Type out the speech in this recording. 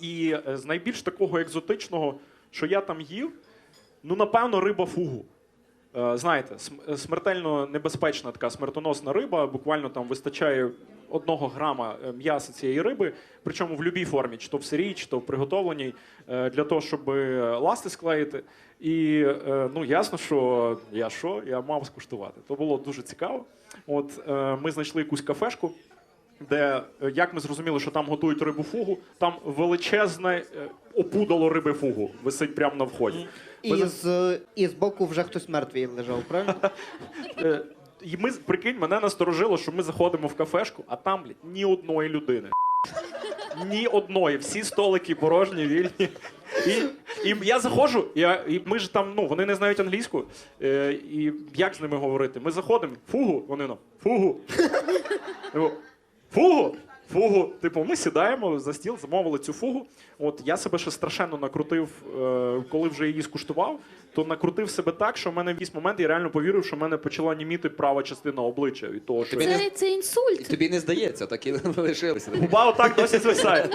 І е, з найбільш такого екзотичного, що я там їв, ну, напевно, риба фугу. Е, Знаєте, е, смертельно небезпечна така смертоносна риба. Буквально там вистачає одного грама м'яса цієї риби, причому в будь-якій формі, чи то в сирій, чи то в приготовленій, для того, щоб ласти склеїти. І ну ясно, що я що, я мав скуштувати. То було дуже цікаво. От ми знайшли якусь кафешку, де е, як ми зрозуміли, що там готують рибу фугу, там величезне е, опудало риби фугу висить прямо на вході. І з, і з боку вже хтось мертвий лежав, правильно? Е, І ми прикинь, мене насторожило, що ми заходимо в кафешку, а там, блядь, ні одної людини. Ні одної, всі столики порожні, вільні. І, і я заходжу, я, і ми ж там, ну, вони не знають англійську. Е, і як з ними говорити? Ми заходимо, фугу, вони нам, фугу. Фугу? Фугу. Типу, ми сідаємо за стіл, замовили цю фугу. От я себе ще страшенно накрутив, е, коли вже її скуштував, то накрутив себе так, що в мене в якийсь момент я реально повірив, що в мене почала німіти права частина обличчя від того, що Це, це інсульт. Тобі не здається, так і лишилося. губа отак досі звисає.